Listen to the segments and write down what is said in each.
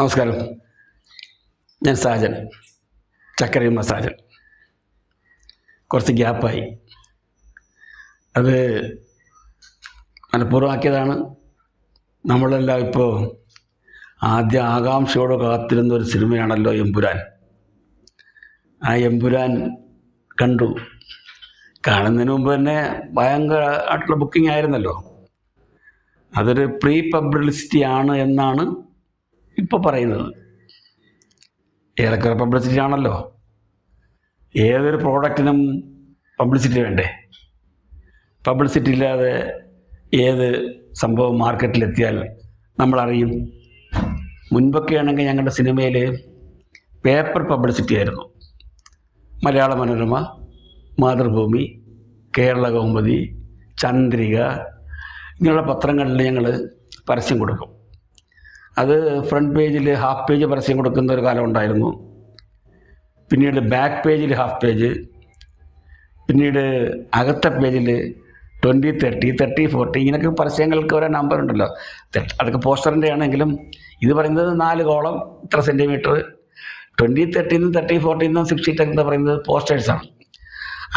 നമസ്കാരം. ഞാൻ സാജൻ. ചക്കരയുമ്മ സാജൻ. കുറച്ച് ഗ്യാപ്പായി. അത് മനഃപൂർവമാക്കിയതാണ്. നമ്മളെല്ലാം ഇപ്പോൾ ആദ്യ ആകാംക്ഷയോടെ കാത്തിരുന്ന ഒരു സിനിമയാണല്ലോ എമ്പുരാൻ. ആ എമ്പുരാൻ കണ്ടു. കാണുന്നതിന് മുമ്പ് തന്നെ ഭയങ്കര ആയിട്ടുള്ള ബുക്കിംഗ് ആയിരുന്നല്ലോ. അതൊരു പ്രീ പബ്ലിസിറ്റി ആണ് എന്നാണ് ഇപ്പോൾ പറയുന്നത്. ഏറെക്കുറെ പബ്ലിസിറ്റി ആണല്ലോ. ഏതൊരു പ്രോഡക്റ്റിനും പബ്ലിസിറ്റി വേണ്ടേ? പബ്ലിസിറ്റി ഇല്ലാതെ ഏത് സംഭവം മാർക്കറ്റിലെത്തിയാൽ നമ്മളറിയും. മുൻപൊക്കെ ആണെങ്കിൽ ഞങ്ങളുടെ സിനിമയിൽ പേപ്പർ പബ്ലിസിറ്റി ആയിരുന്നു. മലയാള മനോരമ മാതൃഭൂമി കേരള കൗമുദി ചന്ദ്രിക ഇങ്ങനെയുള്ള പത്രങ്ങളിൽ ഞങ്ങൾ പരസ്യം കൊടുക്കും. അത് ഫ്രണ്ട് പേജിൽ ഹാഫ് പേജ് പരസ്യം കൊടുക്കുന്ന ഒരു കാലം ഉണ്ടായിരുന്നു. പിന്നീട് ബാക്ക് പേജിൽ ഹാഫ് പേജ് പിന്നീട് അകത്തെ പേജിൽ ട്വന്റി തേർട്ടി തേർട്ടി ഫോർട്ടി ഇങ്ങനെയൊക്കെ പരസ്യങ്ങൾക്ക് ഓരോ നമ്പർ ഉണ്ടല്ലോ. അതൊക്കെ പോസ്റ്ററിന്റെ ആണെങ്കിലും ഇത് പറയുന്നത് നാല് കോളം ഇത്ര സെന്റിമീറ്റർ ട്വന്റി തേർട്ടിന്നും തേർട്ടി ഫോർട്ടിന്നും സിക്സ്റ്റി ടെൻ എന്ന് പറയുന്നത് പോസ്റ്റേഴ്സാണ്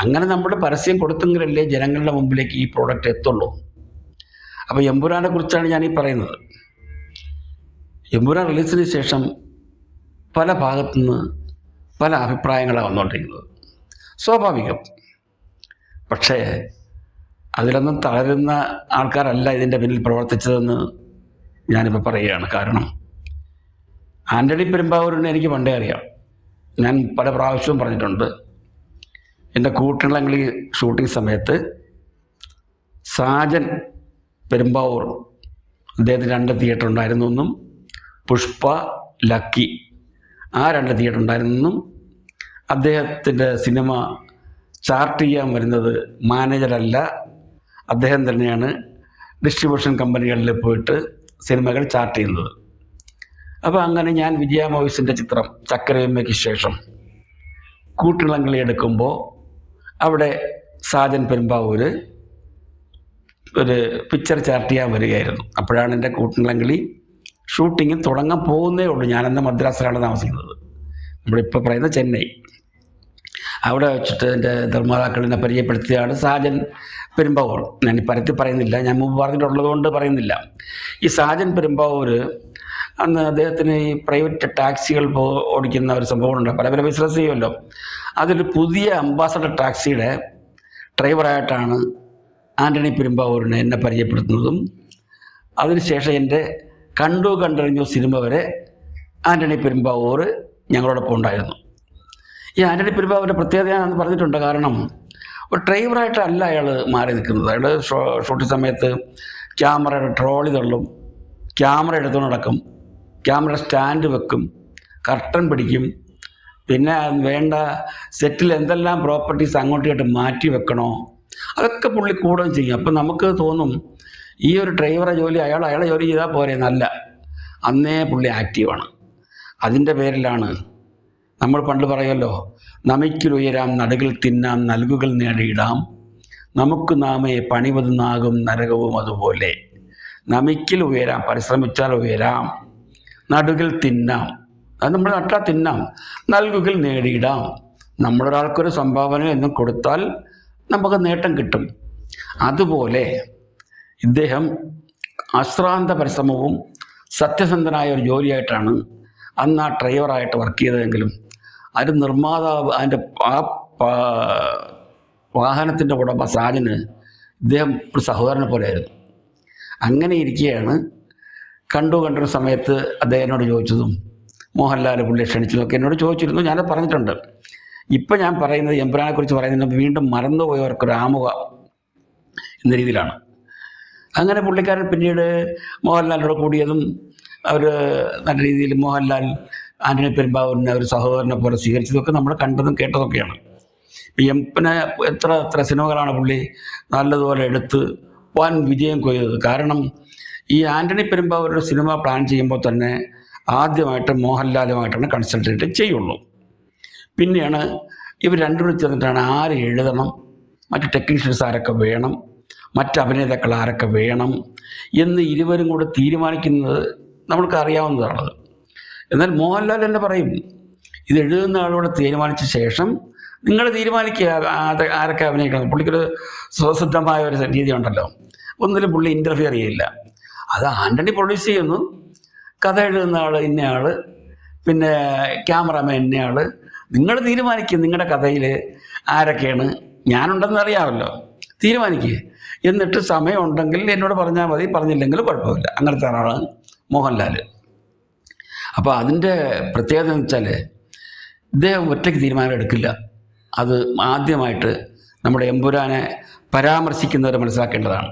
അങ്ങനെ നമ്മുടെ പരസ്യം കൊടുത്തെങ്കിലല്ലേ ജനങ്ങളുടെ മുമ്പിലേക്ക് ഈ പ്രോഡക്റ്റ് എത്തുള്ളൂ. അപ്പോൾ എമ്പുരാനെ കുറിച്ചാണ് ഞാൻ ഈ പറയുന്നത്. എമ്പുരാൻ റിലീസിന് ശേഷം പല ഭാഗത്തു നിന്ന് പല അഭിപ്രായങ്ങളാണ് വന്നുകൊണ്ടിരിക്കുന്നത്. സ്വാഭാവികം. പക്ഷേ അതിലൊന്നും തളരുന്ന ആൾക്കാരല്ല ഇതിന്റെ പിന്നിൽ പ്രവർത്തിച്ചതെന്ന് ഞാനിപ്പോൾ പറയുകയാണ്. കാരണം ആന്റണി പെരുമ്പാവൂരിനെ എനിക്ക് പണ്ടേ അറിയാം. ഞാൻ പല പ്രാവശ്യവും പറഞ്ഞിട്ടുണ്ട്. എന്റെ കൂട്ടിളങ്ങളി ഷൂട്ടിംഗ് സമയത്ത് സാജൻ പെരുമ്പാവൂർ അദ്ദേഹത്തിന് രണ്ട് തിയേറ്റർ ഉണ്ടായിരുന്നു എന്നും പുഷ്പ ലക്കി. ആ രണ്ട് തിയേറ്റർ ഉണ്ടായിരുന്നു അദ്ദേഹത്തിന്റെ സിനിമ ചാർട്ട് ചെയ്യാൻ വരുന്നത് മാനേജറല്ല അദ്ദേഹം തന്നെയാണ് ഡിസ്ട്രിബ്യൂഷൻ കമ്പനികളിൽ പോയിട്ട് സിനിമകൾ ചാർട്ട് ചെയ്യുന്നത്. അപ്പോൾ അങ്ങനെ ഞാൻ വിജയ മോയിസിന്റെ ചിത്രം ചക്കരയമ്മയ്ക്ക് ശേഷം കൂട്ടിളങ്ങളി എടുക്കുമ്പോൾ അവിടെ സാജൻ പെരുമ്പാവൂര് ഒരു പിക്ചർ ചാർട്ട് ചെയ്യാൻ വരികയായിരുന്നു. അപ്പോഴാണ് എന്റെ കൂട്ടിളങ്ങളി ഷൂട്ടിങ് തുടങ്ങാൻ പോകുന്നേ ഉള്ളൂ. ഞാനന്ന് മദ്രാസിലാണ് താമസിക്കുന്നത്. നമ്മളിപ്പോൾ പറയുന്ന ചെന്നൈ. അവിടെ വെച്ചിട്ട് എന്റെ നിർമ്മാതാക്കളിനെ പരിചയപ്പെടുത്തിയാണ് സാജൻ പെരുമ്പാവൂർ. ഞാൻ പരത്തി പറയുന്നില്ല. ഞാൻ മുമ്പ് പറഞ്ഞിട്ടുള്ളത് കൊണ്ട് പറയുന്നില്ല. ഈ സാജൻ പെരുമ്പാവൂർ അന്ന് അദ്ദേഹത്തിന് ഈ പ്രൈവറ്റ് ടാക്സികൾ പോ ഓടിക്കുന്ന ഒരു സംഭവമുണ്ട് പല പല ബിസിനസ് ചെയ്യുമല്ലോ. അതിൽ പുതിയ അംബാസഡർ ടാക്സിയുടെ ഡ്രൈവറായിട്ടാണ് ആന്റണി പെരുമ്പാവൂരിനെ എന്നെ പരിചയപ്പെടുത്തുന്നതും അതിനുശേഷം എന്റെ കണ്ടു കണ്ടറിഞ്ഞു സിനിമ വരെ ആന്റണി പെരുമ്പാവൂർ ഞങ്ങളോടൊപ്പം ഉണ്ടായിരുന്നു. ഈ ആന്റണി പെരുമ്പാവൂരിന്റെ പ്രത്യേകത ഞാൻ പറഞ്ഞിട്ടുണ്ട്. കാരണം ഒരു ഡ്രൈവറായിട്ടല്ല അയാൾ മാറി നിൽക്കുന്നത്. അയാൾ ഷൂട്ടിംഗ് സമയത്ത് ക്യാമറയുടെ ട്രോളി തള്ളും ക്യാമറ എടുത്തുകൊണ്ട് നടക്കും ക്യാമറ സ്റ്റാൻഡ് വെക്കും കർട്ടൻ പിടിക്കും പിന്നെ വേണ്ട സെറ്റിൽ എന്തെല്ലാം പ്രോപ്പർട്ടീസ് അങ്ങോട്ടും ഇങ്ങോട്ടും മാറ്റി വെക്കണോ അതൊക്കെ പുള്ളി കൂടുകയും ചെയ്യും. അപ്പം നമുക്ക് തോന്നും ഈ ഒരു ഡ്രൈവറെ ജോലി അയാൾ അയാളെ ജോലി ചെയ്താൽ പോരെ നല്ല അന്നേ പുള്ളി ആക്റ്റീവാണ് അതിന്റെ പേരിലാണ് നമ്മൾ പണ്ട് പറയുമല്ലോ നമിക്കിലുയരാം നടുകൾ തിന്നാം നൽകുകൾ നേടിയിടാം. നമുക്ക് നാമേ പണിപതുന്നാകും നരകവും അതുപോലെ. നമിക്കിൽ ഉയരാം പരിശ്രമിച്ചാൽ ഉയരാം. നടുകൾ തിന്നാം. അത് നമ്മൾ നട്ടാൽ തിന്നാം. നൽകുകൾ നേടിയിടാം. നമ്മളൊരാൾക്കൊരു സംഭാവന എന്നും കൊടുത്താൽ നമുക്ക് നേട്ടം കിട്ടും. അതുപോലെ ഇദ്ദേഹം അശ്രാന്ത പരിശ്രമവും സത്യസന്ധനായ ഒരു ജോലിയായിട്ടാണ് അന്ന് ആ ഡ്രൈവറായിട്ട് വർക്ക് ചെയ്തതെങ്കിലും അത് നിർമ്മാതാവ് അതിന്റെ ആ വാഹനത്തിന്റെ ഉടമ സാജന് ഇദ്ദേഹം ഒരു സഹോദരനെ പോലെയായിരുന്നു. അങ്ങനെ ഇരിക്കുകയാണ് കണ്ടു കണ്ടൊരു സമയത്ത് അദ്ദേഹം എന്നോട് ചോദിച്ചതും മോഹൻലാൽ പുള്ളി ക്ഷണിച്ചതൊക്കെ എന്നോട് ചോദിച്ചിരുന്നു. ഞാൻ പറഞ്ഞിട്ടുണ്ട്. ഇപ്പം ഞാൻ പറയുന്നത് എംബ്രാനെക്കുറിച്ച് പറയുന്നതിന് പറയുന്നത് വീണ്ടും മറന്നുപോയവർക്കൊരു ആമുഖ എന്ന രീതിയിലാണ്. അങ്ങനെ പുള്ളിക്കാരൻ പിന്നീട് മോഹൻലാലിനോട് കൂടിയതും അവർ നല്ല രീതിയിൽ മോഹൻലാൽ ആന്റണി പെരുമ്പാവൂരിനെ ഒരു സഹോദരനെ പോലെ സ്വീകരിച്ചതൊക്കെ നമ്മൾ കണ്ടതും കേട്ടതൊക്കെയാണ്. എം എംപിനെ എത്ര എത്ര സിനിമകളാണ് പുള്ളി നല്ലതുപോലെ എടുത്ത് വൻ വിജയം കൊയ്തത്. കാരണം ഈ ആന്റണി പെരുമ്പാവൂരുടെ സിനിമ പ്ലാൻ ചെയ്യുമ്പോൾ തന്നെ ആദ്യമായിട്ട് മോഹൻലാലുമായിട്ടാണ് കൺസൾട്ടേറ്റ് ചെയ്യുള്ളൂ. പിന്നെയാണ് ഇവർ രണ്ടുപേരും ചേർന്നിട്ടാണ് ആര് എഴുതണം മറ്റ് ടെക്നീഷ്യൻസ് ആരൊക്കെ വേണം മറ്റ് അഭിനേതാക്കൾ ആരൊക്കെ വേണം എന്ന് ഇരുവരും കൂടെ തീരുമാനിക്കുന്നത് നമ്മൾക്ക് അറിയാവുന്നതാണത് എന്നാൽ മോഹൻലാൽ തന്നെ പറയും ഇത് എഴുതുന്ന ആളോട് തീരുമാനിച്ച ശേഷം നിങ്ങൾ തീരുമാനിക്കുക ആരൊക്കെ അഭിനയിക്കണം. പുള്ളിക്കൊരു സ്വസിദ്ധമായ ഒരു രീതി ഉണ്ടല്ലോ ഒന്നിലും പുള്ളി ഇന്റർഫിയർ ചെയ്യില്ല. അത് ആന്റണി പ്രൊഡ്യൂസ് ചെയ്യുന്നു. കഥ എഴുതുന്ന ആൾ ഇന്നയാൾ പിന്നെ ക്യാമറമാൻ ഇന്നയാൾ നിങ്ങൾ തീരുമാനിക്കുക നിങ്ങളുടെ കഥയിൽ ആരൊക്കെയാണ്. ഞാനുണ്ടെന്ന് അറിയാമല്ലോ. തീരുമാനിക്കുക എന്നിട്ട് സമയമുണ്ടെങ്കിൽ എന്നോട് പറഞ്ഞാൽ മതി പറഞ്ഞില്ലെങ്കിൽ കുഴപ്പമില്ല. അങ്ങനത്തെ ആളാണ് മോഹൻലാൽ അപ്പോൾ അതിന്റെ പ്രത്യേകത എന്ന് വെച്ചാൽ ഇദ്ദേഹം ഒറ്റയ്ക്ക് തീരുമാനം എടുക്കില്ല. അത് ആദ്യമായിട്ട് നമ്മുടെ എമ്പുരാനെ പരാമർശിക്കുന്നവരെ മനസ്സിലാക്കേണ്ടതാണ്.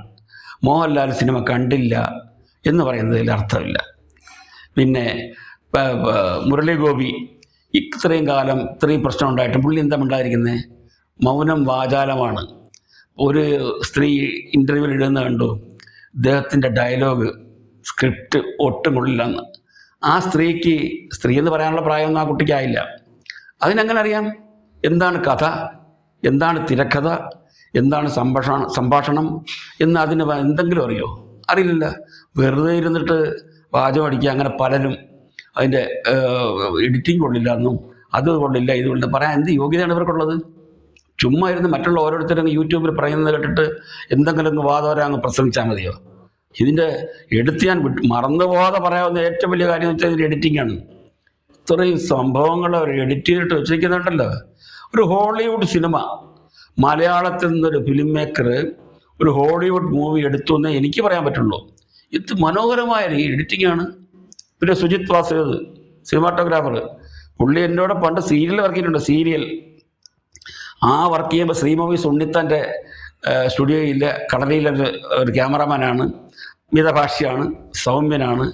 മോഹൻലാൽ സിനിമ കണ്ടില്ല എന്ന് പറയുന്നതിൽ അർത്ഥമില്ല. പിന്നെ മുരളീഗോപി ഇത്രയും കാലം ഇത്രയും പ്രശ്നം ഉണ്ടായിട്ടും പുള്ളി എന്താ ഉണ്ടായിരിക്കുന്നത് മൗനം വാചാലമാണ്. ഒരു സ്ത്രീ ഇന്റർവ്യൂ ഇടുന്ന കണ്ടു. ഇദ്ദേഹത്തിന്റെ ഡയലോഗ് സ്ക്രിപ്റ്റ് ഒട്ടും കൊള്ളില്ലെന്ന്. ആ സ്ത്രീക്ക് സ്ത്രീ എന്ന് പറയാനുള്ള പ്രായമൊന്നും ആ കുട്ടിക്കായില്ല അതിനെങ്ങനെ അറിയാം? എന്താണ് കഥ? എന്താണ് തിരക്കഥ? എന്താണ് സംഭാഷണം സംഭാഷണം? എന്ന് അതിന് എന്തെങ്കിലും അറിയോ? അറിയില്ല വെറുതെ ഇരുന്നിട്ട് പാചകം അടിക്കുക അങ്ങനെ പലരും അതിന്റെ എഡിറ്റിംഗ് കൊള്ളില്ല എന്നും അത് കൊള്ളില്ല ഇത് കൊള്ളില്ല. പറയാൻ എന്ത് യോഗ്യതയാണ് ഇവർക്കുള്ളത്? ചുമ്മാ ഇരുന്ന് മറ്റുള്ള ഓരോരുത്തരും യൂട്യൂബിൽ പറയുന്നത് കേട്ടിട്ട് എന്തെങ്കിലും വാദവരെ അങ്ങ് പ്രസംഗിച്ചാൽ മതിയോ? ഇതിന്റെ എടുത്ത് ഞാൻ വിട്ട്. മറന്നു പോകാതെ പറയാവുന്ന ഏറ്റവും വലിയ കാര്യം എന്ന് വെച്ചാൽ ഇതിന്റെ എഡിറ്റിംഗ് ആണ്. ഇത്രയും സംഭവങ്ങൾ അവർ എഡിറ്റ് ചെയ്തിട്ട് വെച്ചിരിക്കുന്നുണ്ടല്ലോ. ഒരു ഹോളിവുഡ് സിനിമ. മലയാളത്തിൽ നിന്നൊരു ഫിലിം മേക്കർ ഒരു ഹോളിവുഡ് മൂവി എടുത്തു എന്നേ എനിക്ക് പറയാൻ പറ്റുള്ളൂ. ഇത് മനോഹരമായ ഈ എഡിറ്റിംഗ് ആണ്. പിന്നെ സുജിത് വാസുദേവ് സിനിമാറ്റോഗ്രാഫർ പുള്ളി എന്നോട് പണ്ട് സീരിയൽ വർക്ക് ചെയ്തിട്ടുണ്ട് സീരിയൽ ആ വർക്ക് ചെയ്യുമ്പോൾ ശ്രീമൂവീസ് സുണ്ണിത്തന്റെ സ്റ്റുഡിയോയിൽ കടലിയിലെ ഒരു- ക്യാമറമാനാണ്. മിതഭാഷയാണ് സൗമ്യനാണ്.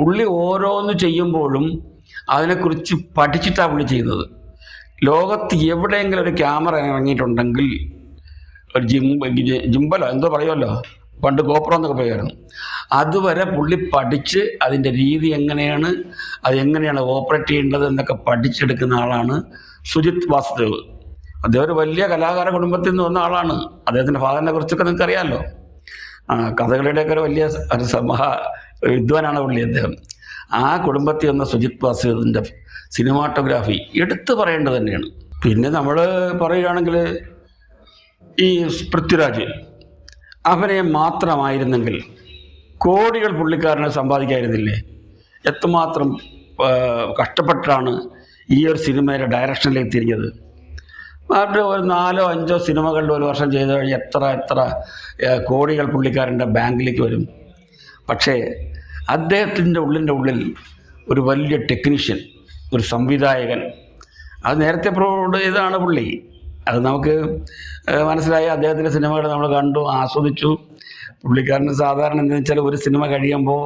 പുള്ളി ഓരോന്ന് ചെയ്യുമ്പോഴും അതിനെക്കുറിച്ച് പഠിച്ചിട്ടാണ് പുള്ളി ചെയ്യുന്നത്. ലോകത്ത് എവിടെയെങ്കിലും ഒരു ക്യാമറ ഇറങ്ങിയിട്ടുണ്ടെങ്കിൽ ഒരു ജിം ജിമ്പലോ എന്തോ പറയുമല്ലോ. പണ്ട് ഗോപ്രോ എന്നൊക്കെ പറയുമായിരുന്നു. അതുവരെ പുള്ളി പഠിച്ച് അതിന്റെ രീതി എങ്ങനെയാണ് അത് എങ്ങനെയാണ് ഓപ്പറേറ്റ് ചെയ്യേണ്ടത് എന്നൊക്കെ പഠിച്ചെടുക്കുന്ന ആളാണ് സുജിത് വാസുദേവ്. അദ്ദേഹം ഒരു വലിയ കലാകാര കുടുംബത്തിൽ നിന്ന് വന്ന ആളാണ്. അദ്ദേഹത്തിന്റെ ഫാദറിനെ കുറിച്ചൊക്കെ നിങ്ങൾക്ക് അറിയാമല്ലോ കഥകളിയുടെയൊക്കെ ഒരു വലിയ ഒരു സമഹ വിദ്വാനാണ് പുള്ളി അദ്ദേഹം. ആ കുടുംബത്തിൽ വന്ന സുജിത് വാസുദേവിന്റെ സിനിമാറ്റോഗ്രാഫി എടുത്തു പറയേണ്ടത് തന്നെയാണ്. പിന്നെ നമ്മൾ പറയുകയാണെങ്കിൽ ഈ പൃഥ്വിരാജ് അഭിനയം മാത്രമായിരുന്നെങ്കിൽ കോടികൾ പുള്ളിക്കാരനെ സമ്പാദിക്കായിരുന്നില്ലേ? എത്രമാത്രം കഷ്ടപ്പെട്ടാണ് ഈ ഒരു സിനിമയുടെ ഡയറക്ഷനിലേക്ക് തിരിഞ്ഞത്? അവരുടെ ഒരു നാലോ അഞ്ചോ സിനിമകളിൽ ഒരു വർഷം ചെയ്ത് കഴിഞ്ഞ് എത്ര എത്ര കോടികൾ പുള്ളിക്കാരന്റെ ബാങ്കിലേക്ക് വരും. പക്ഷേ അദ്ദേഹത്തിന്റെ ഉള്ളിന്റെ ഉള്ളിൽ ഒരു വലിയ ടെക്നീഷ്യൻ ഒരു സംവിധായകൻ അത് നേരത്തെ പ്രൂവ് ചെയ്താണ് പുള്ളി. അത് നമുക്ക് മനസ്സിലായി. അദ്ദേഹത്തിന്റെ സിനിമകൾ നമ്മൾ കണ്ടു ആസ്വദിച്ചു. പുള്ളിക്കാരന് സാധാരണ എന്താണെന്ന് വെച്ചാൽ ഒരു സിനിമ കഴിയുമ്പോൾ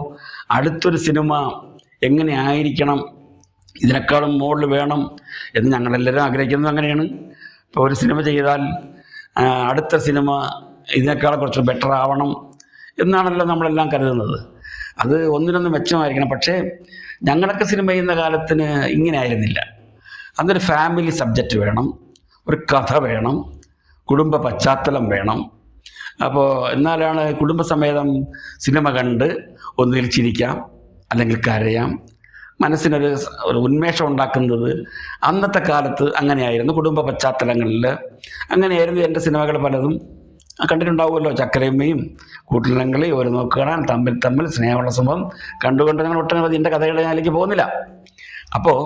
അടുത്തൊരു സിനിമ എങ്ങനെ ആയിരിക്കണം ഇതിനേക്കാളും മുകളിൽ വേണം എന്ന് ഞങ്ങളെല്ലാവരും ആഗ്രഹിക്കുന്നത് അങ്ങനെയാണ്. ഇപ്പോൾ ഒരു സിനിമ ചെയ്താൽ അടുത്ത സിനിമ ഇതിനേക്കാളും കുറച്ച് ബെറ്റർ ആവണം എന്നാണല്ലോ നമ്മളെല്ലാം കരുതുന്നത്. അത് ഒന്നിനൊന്ന് മെച്ചമായിരിക്കണം. പക്ഷേ ഞങ്ങളൊക്കെ സിനിമ ചെയ്യുന്ന കാലത്തിന് ഇങ്ങനെ ആയിരുന്നില്ല. അന്നൊരു ഫാമിലി സബ്ജക്റ്റ് വേണം ഒരു കഥ വേണം കുടുംബ പശ്ചാത്തലം വേണം. അപ്പോൾ എന്നാലാണ് കുടുംബസമേതം സിനിമ കണ്ട് ഒന്നിൽ ചിരിക്കാം അല്ലെങ്കിൽ കരയാം മനസ്സിനൊരു ഒരു ഉന്മേഷം ഉണ്ടാക്കുന്നത് അന്നത്തെ കാലത്ത് അങ്ങനെയായിരുന്നു. കുടുംബ പശ്ചാത്തലങ്ങളിൽ അങ്ങനെയായിരുന്നു എന്റെ സിനിമകൾ പലതും. കണ്ടിട്ടുണ്ടാവുമല്ലോ ചക്കരയമ്മയും കൂട്ടിലങ്ങളി ഒരു നോക്കുകയാണ് തമ്മിൽ തമ്മിൽ സ്നേഹമുള്ള സംഭവം കണ്ടുകൊണ്ട് അങ്ങനെ ഒട്ടനവധി എന്റെ കഥകളെ ഞാനിലേക്ക് പോകുന്നില്ല. അപ്പോൾ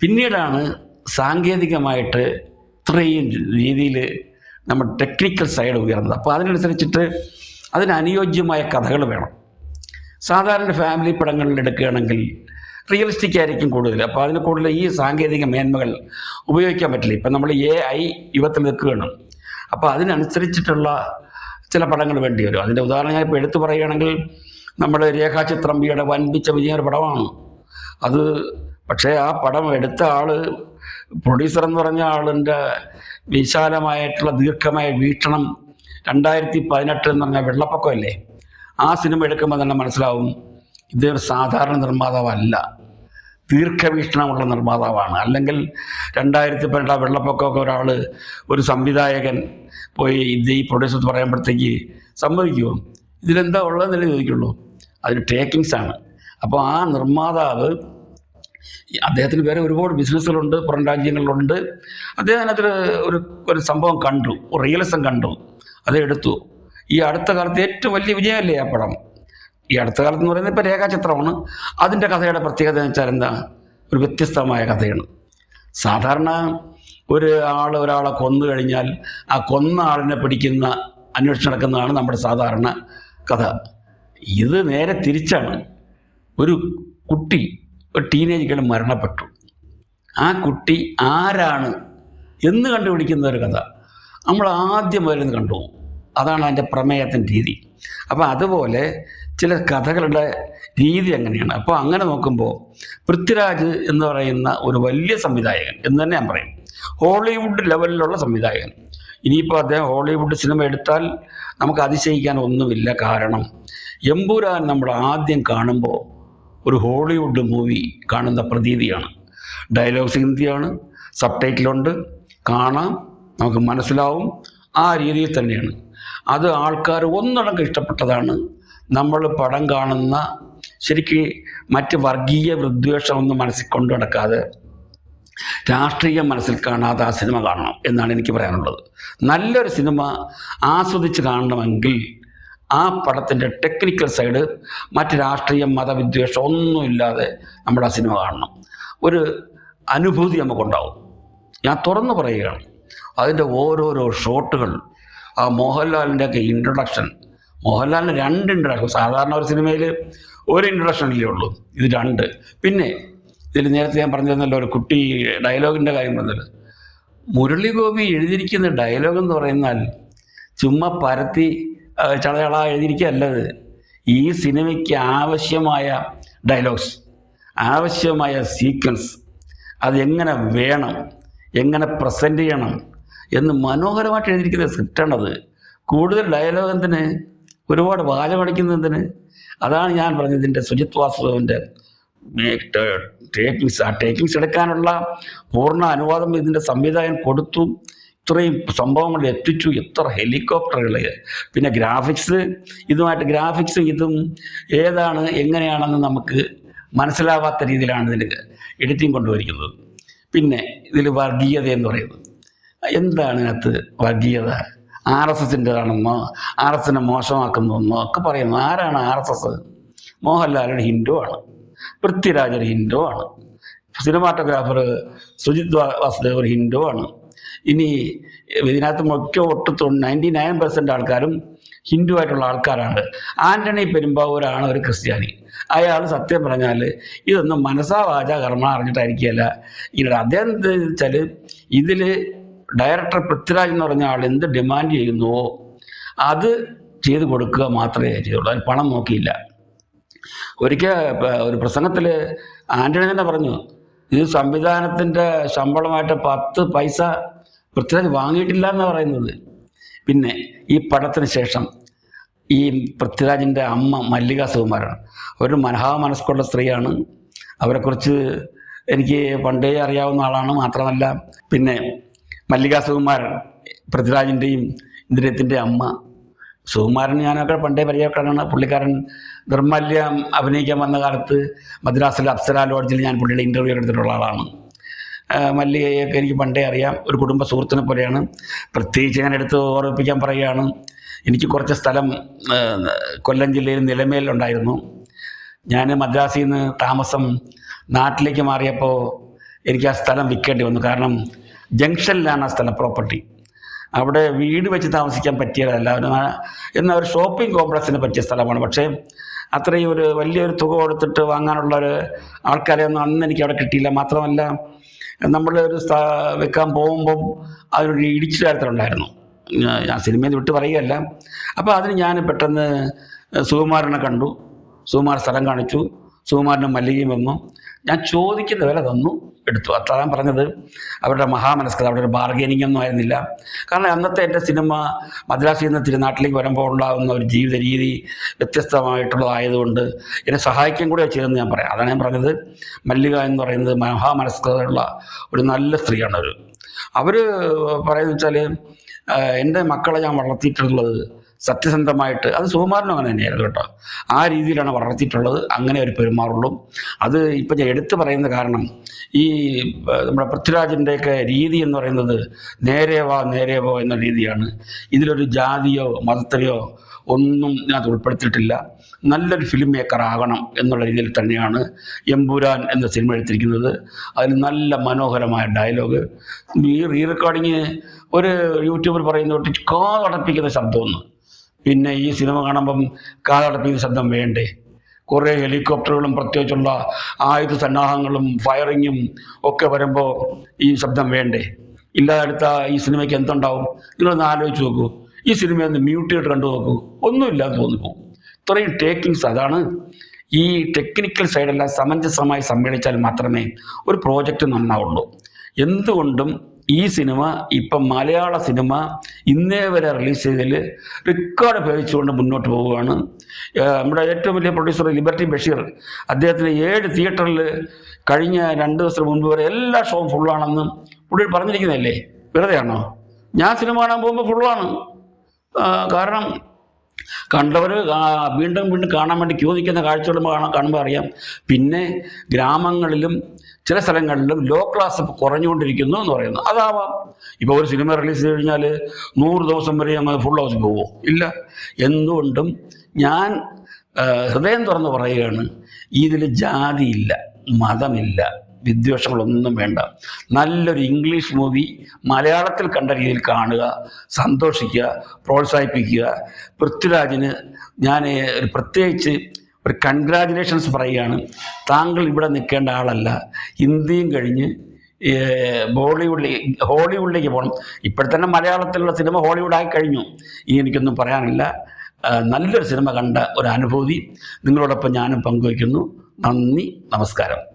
പിന്നീടാണ് സാങ്കേതികമായിട്ട് ഇത്രയും രീതിയിൽ നമ്മൾ ടെക്നിക്കൽ സൈഡ് ഉയർന്നത്. അപ്പോൾ അതിനനുസരിച്ചിട്ട് അതിനനുയോജ്യമായ കഥകൾ വേണം. സാധാരണ ഫാമിലി പടങ്ങളിൽ എടുക്കുകയാണെങ്കിൽ റിയലിസ്റ്റിക് ആയിരിക്കും കൂടുതൽ. അപ്പോൾ അതിന് കൂടുതൽ ഈ സാങ്കേതിക മേന്മകൾ ഉപയോഗിക്കാൻ പറ്റില്ല. ഇപ്പം നമ്മൾ എ ഐ യുഗത്തിൽ നിൽക്കുകയാണ്. അപ്പോൾ അതിനനുസരിച്ചിട്ടുള്ള ചില പടങ്ങൾ വേണ്ടി വരും. അതിന്റെ ഉദാഹരണം ഞാൻ ഇപ്പോൾ എടുത്തു പറയുകയാണെങ്കിൽ നമ്മുടെ രേഖാചിത്രംബിയുടെ വൻപിച്ച വിജയ ഒരു പടമാണ്. അത് പക്ഷേ ആ പടം എടുത്ത ആൾ പ്രൊഡ്യൂസർ എന്ന് പറഞ്ഞ ആളിന്റെ വിശാലമായിട്ടുള്ള ദീർഘമായ വീക്ഷണം രണ്ടായിരത്തി പതിനെട്ട് എന്ന് പറഞ്ഞ വെള്ളപ്പൊക്കമല്ലേ? ആ സിനിമ എടുക്കുമ്പോൾ തന്നെ മനസ്സിലാവും. ഇതൊരു സാധാരണ നിർമ്മാതാവല്ല. ദീർഘവീക്ഷണമുള്ള നിർമ്മാതാവാണ്. അല്ലെങ്കിൽ രണ്ടായിരത്തി പതിനെട്ട് വെള്ളപ്പൊക്കമൊക്കെ ഒരാൾ ഒരു സംവിധായകൻ പോയി ഇത് ഈ പ്രൊഡ്യൂസർ പറയുമ്പോഴത്തേക്ക് സമ്മതിക്കുമോ ഇതിലെന്താ ഉള്ളതെന്നല്ലേ ചോദിക്കുള്ളൂ. അതിന് ടേക്കിങ്സ് ആണ്. അപ്പോൾ ആ നിർമ്മാതാവ് അദ്ദേഹത്തിന് വേറെ ഒരുപാട് ബിസിനസ്സുകളുണ്ട് പുറം രാജ്യങ്ങളിലുണ്ട്. അദ്ദേഹം അതിനകത്ത് ഒരു ഒരു സംഭവം കണ്ടു. റിയലിസം കണ്ടു. അതെടുത്തു ഈ അടുത്ത കാലത്ത് ഏറ്റവും വലിയ വിജയമല്ലേ ആ പടം? ഈ അടുത്ത കാലത്ത് എന്ന് പറയുന്നത് ഇപ്പോൾ രേഖാചിത്രമാണ്. അതിന്റെ കഥയുടെ പ്രത്യേകത എന്ന് വെച്ചാൽ എന്താ? ഒരു വ്യത്യസ്തമായ കഥയാണ്. സാധാരണ ഒരു ആൾ ഒരാളെ കൊന്നു കഴിഞ്ഞാൽ ആ കൊന്ന ആളിനെ പിടിക്കുന്ന അന്വേഷിച്ച് നടക്കുന്നതാണ് നമ്മുടെ സാധാരണ കഥ. ഇത് നേരെ തിരിച്ചാണ്. ഒരു കുട്ടി ഒരു ടീനേജ് മരണപ്പെട്ടു. ആ കുട്ടി ആരാണ് എന്ന് കണ്ടുപിടിക്കുന്ന ഒരു കഥ. നമ്മൾ ആദ്യം വരുന്നത് കണ്ടു. അതാണ് അതിന്റെ പ്രമേയത്തിന്റെ രീതി. അപ്പോൾ അതുപോലെ ചില കഥകളുടെ രീതി അങ്ങനെയാണ് അപ്പോൾ അങ്ങനെ നോക്കുമ്പോൾ പൃഥ്വിരാജ് എന്ന് പറയുന്ന ഒരു വലിയ സംവിധായകൻ എന്ന് തന്നെ ഞാൻ പറയും. ഹോളിവുഡ് ലെവലിലുള്ള സംവിധായകൻ. ഇനിയിപ്പോൾ അദ്ദേഹം ഹോളിവുഡ് സിനിമ എടുത്താൽ നമുക്ക് അതിശയിക്കാൻ ഒന്നുമില്ല. കാരണം എമ്പുരാൻ നമ്മൾ ആദ്യം കാണുമ്പോൾ ഒരു ഹോളിവുഡ് മൂവി കാണുന്ന പ്രതീതിയാണ്. ഡയലോഗ്സ് ഹിന്ദിയാണ് സബ് ടൈറ്റിലുണ്ട് കാണാം നമുക്ക് മനസ്സിലാവും ആ രീതിയിൽ തന്നെയാണ്. അത് ആൾക്കാർ ഒന്നടങ്കം ഇഷ്ടപ്പെട്ടതാണ്. നമ്മൾ പടം കാണുന്ന ശരിക്ക് മറ്റ് വർഗീയ വിദ്വേഷമൊന്നും മനസ്സിൽ കൊണ്ടു നടക്കാതെ രാഷ്ട്രീയം മനസ്സിൽ കാണാതെ ആ സിനിമ കാണണം എന്നാണ് എനിക്ക് പറയാനുള്ളത്. നല്ലൊരു സിനിമ ആസ്വദിച്ച് കാണണമെങ്കിൽ ആ പടത്തിന്റെ ടെക്നിക്കൽ സൈഡ് മറ്റ് രാഷ്ട്രീയം മതവിദ്വേഷം ഒന്നുമില്ലാതെ നമ്മൾ ആ സിനിമ കാണണം. ഒരു അനുഭൂതി നമുക്കുണ്ടാവും ഞാൻ തുറന്നു പറയുകയാണ്. അതിന്റെ ഓരോരോ ഷോട്ടുകൾ ആ മോഹൻലാലിന്റെ ഒക്കെ ഇൻട്രൊഡക്ഷൻ മോഹൻലാലിന് രണ്ട് ഇൻട്രൊഡക്ഷൻ സാധാരണ ഒരു സിനിമയിൽ ഒരു ഇൻട്രൊഡക്ഷനല്ലേ ഉള്ളൂ. ഇത് രണ്ട്. പിന്നെ ഇതിൽ നേരത്തെ ഞാൻ പറഞ്ഞിരുന്നല്ലോ ഒരു കുട്ടി ഡയലോഗിന്റെ കാര്യം പറഞ്ഞത്. മുരളി ഗോപി എഴുതിയിരിക്കുന്ന ഡയലോഗ് എന്ന് പറയുന്നാൽ ചുമ്മാ പരത്തി ചളചള എഴുതിയിരിക്കുകയല്ലത് ഈ സിനിമയ്ക്ക് ആവശ്യമായ ഡയലോഗ്സ് ആവശ്യമായ സീക്വൻസ് അത് എങ്ങനെ വേണം എങ്ങനെ പ്രസന്റ് ചെയ്യണം എന്ന് മനോഹരമായിട്ട് എഴുതിയിരിക്കുന്ന സ്ക്രിപ്റ്റാണത് കൂടുതൽ ഡയലോഗ് എന്തിന്? ഒരുപാട് വാചമടിക്കുന്നതിന് അതാണ് ഞാൻ പറഞ്ഞത് ഇതിന്റെ സുജിത് വാസുദേവന്റെ ടേക്കിങ്സ് ആ ടേക്കിങ്സ് എടുക്കാനുള്ള പൂർണ അനുവാദം ഇതിന്റെ സംവിധായകൻ കൊടുത്തു. ഇത്രയും സംഭവങ്ങൾ എത്തിച്ചു. എത്ര ഹെലികോപ്റ്ററുകൾ പിന്നെ ഗ്രാഫിക്സ് ഇതുമായിട്ട് ഗ്രാഫിക്സ് ഇതും ഏതാണ് എങ്ങനെയാണെന്ന് നമുക്ക് മനസ്സിലാവാത്ത രീതിയിലാണ് ഇതിന്റെ എഡിറ്റിംഗ് കൊണ്ടുവരിക്കുന്നത്. പിന്നെ ഇതിൽ വർഗീയത എന്ന് പറയുന്നത്. എന്താണ് ഇതിനകത്ത് വർഗീയത? ആർ എസ് എസിന്റെതാണെന്നോ ആർ എസ് എസിനെ മോശമാക്കുന്നതെന്നോ ഒക്കെ പറയുന്നു ആരാണ് ആർ എസ് എസ്? മോഹൻലാൽ ഒരു ഹിന്ദു ആണ് പൃഥ്വിരാജ് ഒരു ഹിന്ദു ആണ് സിനിമാറ്റോഗ്രാഫർ സുജിത് വാസുദേവ് ഒരു ഹിന്ദു ആണ് ഇനി ഇതിനകത്ത് മുഖ്യ ഒട്ട് നയന്റി നയൻ പെർസെന്റ് ആൾക്കാരും ഹിന്ദു ആയിട്ടുള്ള ആൾക്കാരാണ്. ആന്റണി പെരുമ്പാവൂരാണ് ഒരു ക്രിസ്ത്യാനി. അയാൾ സത്യം പറഞ്ഞാൽ ഇതൊന്നും മനസ്സാ വാച കർമ്മ അറിഞ്ഞിട്ടായിരിക്കുകയല്ല. ഇങ്ങനെ അദ്ദേഹം വെച്ചാൽ ഇതിൽ ഡയറക്ടർ പൃഥ്വിരാജ് എന്ന് പറഞ്ഞ ആൾ എന്ത് ഡിമാൻഡ് ചെയ്യുന്നുവോ അത് ചെയ്തു കൊടുക്കുക മാത്രമേ ചെയ്തുള്ളൂ അതിന് പണം നോക്കിയില്ല. ഒരിക്കൽ ഒരു പ്രസംഗത്തിൽ ആന്റണി തന്നെ പറഞ്ഞു ഇത് സംവിധാനത്തിന്റെ ശമ്പളമായിട്ട് പത്ത് പൈസ പൃഥ്വിരാജ് വാങ്ങിയിട്ടില്ല എന്ന് പറയുന്നത്. പിന്നെ ഈ പടത്തിന് ശേഷം ഈ പൃഥ്വിരാജിന്റെ അമ്മ മല്ലിക സുകുമാരാണ്. ഒരു മനഹാമനസ്കുള്ള സ്ത്രീയാണ്. അവരെക്കുറിച്ച് എനിക്ക് പണ്ടേ അറിയാവുന്ന ആളാണ് മാത്രമല്ല. പിന്നെ മല്ലിക സുകുമാരൻ പൃഥ്വിരാജിന്റെയും ഇന്ദ്രിയത്തിന്റെ അമ്മ. സുകുമാരൻ ഞാനൊക്കെ പണ്ടേ പരിചയക്കാരാണ് പുള്ളിക്കാരൻ നിർമ്മല്യം അഭിനയിക്കാൻ വന്ന കാലത്ത് മദ്രാസിലെ അപ്സര ലോഡ്ജിൽ ഞാൻ പുള്ളിയുടെ ഇന്റർവ്യൂ എടുത്തിട്ടുള്ള ആളാണ്. മല്ലികയൊക്കെ എനിക്ക് പണ്ടേ അറിയാം. ഒരു കുടുംബ സുഹൃത്തിനെ പോലെയാണ്. പ്രത്യേകിച്ച് ഞാൻ എടുത്ത് ഓർമ്മിപ്പിക്കാൻ പറയുകയാണ്. എനിക്ക് കുറച്ച് സ്ഥലം കൊല്ലം ജില്ലയിൽ നിലമേലുണ്ടായിരുന്നു ഞാൻ മദ്രാസിൽ നിന്ന് താമസം നാട്ടിലേക്ക് മാറിയപ്പോൾ എനിക്ക് ആ സ്ഥലം വിൽക്കേണ്ടി വന്നു. കാരണം ജംഗ്ഷനിലാണ് ആ സ്ഥലം പ്രോപ്പർട്ടി. അവിടെ വീട് വെച്ച് താമസിക്കാൻ പറ്റിയതല്ല എന്നാൽ ഒരു ഷോപ്പിംഗ് കോംപ്ലക്സിന് പറ്റിയ സ്ഥലമാണ്. പക്ഷേ അത്രയും ഒരു വലിയൊരു തുക കൊടുത്തിട്ട് വാങ്ങാനുള്ള ഒരു ആൾക്കാരെ ഒന്നും അന്ന് എനിക്ക് അവിടെ കിട്ടിയില്ല. മാത്രമല്ല നമ്മൾ ഒരു വെക്കാൻ പോകുമ്പം അതിനൊരു ഇടിച്ചു കാര്യത്തിലുണ്ടായിരുന്നു ഞാൻ സിനിമയിൽ വിട്ട് പറയുകയല്ല. അപ്പോൾ അതിന് ഞാൻ പെട്ടെന്ന് സുകുമാരനെ കണ്ടു. സുകുമാർ സ്ഥലം കാണിച്ചു. സുകുമാരനും മല്ലികയും വന്നു. ഞാൻ ചോദിക്കുന്ന വില തന്നു എടുത്തു. അതാണ് പറഞ്ഞത് അവരുടെ മഹാമനസ്കത. അവിടെ ഒരു ബാർഗൈനിങ് ഒന്നും ആയിരുന്നില്ല. കാരണം അന്നത്തെ എന്റെ സിനിമ മദ്രാസിൽ നിന്ന് തിരുനാട്ടിലേക്ക് വരുമ്പോൾ ഉണ്ടാകുന്ന ഒരു ജീവിത രീതി വ്യത്യസ്തമായിട്ടുള്ളതായതുകൊണ്ട് എന്നെ സഹായിക്കാൻ കൂടെ ചെയ്തെന്ന് ഞാൻ പറയാം. അതാണ് ഞാൻ പറഞ്ഞത്. മല്ലിക എന്ന് പറയുന്നത് മഹാമനസ്കതയുള്ള ഒരു നല്ല സ്ത്രീയാണ് അവർ പറയുന്നത് വെച്ചാൽ എന്റെ മക്കളെ ഞാൻ വളർത്തിയിട്ടുള്ളത് സത്യസന്ധമായിട്ട് അത് സുകുമാരനും അങ്ങനെ തന്നെയായിരുന്നു കേട്ടോ. ആ രീതിയിലാണ് വളർത്തിയിട്ടുള്ളത്. അങ്ങനെ ഒരു പെരുമാറുള്ളൂ. അത് ഇപ്പം ഞാൻ എടുത്തു പറയുന്ന കാരണം ഈ നമ്മുടെ പൃഥ്വിരാജിന്റെയൊക്കെ രീതി എന്ന് പറയുന്നത് നേരെ വാ നേരെ പോ എന്ന രീതിയാണ്. ഇതിലൊരു ജാതിയോ മതത്തിലെയോ ഒന്നും ഇതിനകത്ത് ഉൾപ്പെടുത്തിയിട്ടില്ല. നല്ലൊരു ഫിലിം മേക്കർ ആകണം എന്നുള്ള രീതിയിൽ തന്നെയാണ് എമ്പുരാൻ എന്ന സിനിമ എടുത്തിരിക്കുന്നത്. അതിൽ നല്ല മനോഹരമായ ഡയലോഗ് ഈ റീ റെക്കോർഡിങ് ഒരു യൂട്യൂബർ പറയുന്ന തൊട്ട് കാതടപ്പിക്കുന്ന ശബ്ദമൊന്ന്. പിന്നെ ഈ സിനിമ കാണുമ്പം കാതടപ്പിക്കുന്ന ശബ്ദം വേണ്ടേ? കുറേ ഹെലികോപ്റ്ററുകളും പ്രത്യേകിച്ചുള്ള ആയുധ സന്നാഹങ്ങളും ഫയറിങ്ങും ഒക്കെ വരുമ്പോൾ ഈ ശബ്ദം വേണ്ടേ? ഇല്ലാതെടുത്ത ഈ സിനിമയ്ക്ക് എന്തുണ്ടാവും? നിങ്ങളൊന്ന് ആലോചിച്ച് നോക്കൂ. ഈ സിനിമ ഒന്ന് മ്യൂട്ട് ചെയ്തിട്ട് കണ്ടു നോക്കൂ. ഒന്നുമില്ലാന്ന് തോന്നിപ്പോകും. ഇത്രയും ടേക്കിങ്സ് അതാണ്. ഈ ടെക്നിക്കൽ സൈഡെല്ലാം സമഞ്ജസമായി സമ്മേളിച്ചാൽ മാത്രമേ ഒരു പ്രോജക്റ്റ് നന്നാവുള്ളൂ. എന്തുകൊണ്ടും ഈ സിനിമ ഇപ്പം മലയാള സിനിമ ഇന്നേ വരെ റിലീസ് ചെയ്തതിൽ റെക്കോർഡ് ഭേദിച്ചുകൊണ്ട് മുന്നോട്ട് പോവുകയാണ്. നമ്മുടെ ഏറ്റവും വലിയ പ്രൊഡ്യൂസർ ലിബർട്ടി ബഷീർ അദ്ദേഹത്തിന് ഏഴ് തിയേറ്ററിൽ കഴിഞ്ഞ രണ്ട് ദിവസം മുൻപ് വരെ എല്ലാ ഷോവും ഫുള്ളാണെന്ന് പുള്ളി പറഞ്ഞിരിക്കുന്നതല്ലേ? വെറുതെയാണോ? ഞാൻ സിനിമ കാണാൻ പോകുമ്പോൾ ഫുള്ളാണ് കാരണം കണ്ടവർ വീണ്ടും വീണ്ടും കാണാൻ വേണ്ടി ക്യൂ നിൽക്കുന്ന കാണാൻ കാണുമ്പോൾ അറിയാം. പിന്നെ ഗ്രാമങ്ങളിലും ചില സ്ഥലങ്ങളിലും ലോ ക്ലാസ് കുറഞ്ഞുകൊണ്ടിരിക്കുന്നു എന്ന് പറയുന്നു. അതാവാം. ഇപ്പോൾ ഒരു സിനിമ റിലീസ് ചെയ്ത് കഴിഞ്ഞാൽ നൂറ് ദിവസം വരെ അങ്ങ് ഫുൾ ഹൗസ് പോവോ? ഇല്ല. എന്തുകൊണ്ടും ഞാൻ ഹൃദയം തുറന്ന് പറയുകയാണ്. ഇതിൽ ജാതിയില്ല മതമില്ല. വിദ്വേഷങ്ങളൊന്നും വേണ്ട. നല്ലൊരു ഇംഗ്ലീഷ് മൂവി മലയാളത്തിൽ കണ്ട രീതിയിൽ കാണുക സന്തോഷിക്കുക പ്രോത്സാഹിപ്പിക്കുക. പൃഥ്വിരാജിന് ഞാൻ ഒരു പ്രത്യേകിച്ച് ഒരു കൺഗ്രാജുലേഷൻസ് പറയുകയാണ്. താങ്കൾ ഇവിടെ നിൽക്കേണ്ട ആളല്ല. ഹിന്ദിയും കഴിഞ്ഞ് ബോളിവുഡിൽ ഹോളിവുഡിലേക്ക് പോകണം ഇപ്പോഴത്തന്നെ മലയാളത്തിലുള്ള സിനിമ ഹോളിവുഡായി കഴിഞ്ഞു. ഇനി എനിക്കൊന്നും പറയാനില്ല. നല്ലൊരു സിനിമ കണ്ട ഒരു അനുഭൂതി. നിങ്ങളോടൊപ്പം ഞാനും പങ്കുവയ്ക്കുന്നു. നന്ദി നമസ്കാരം.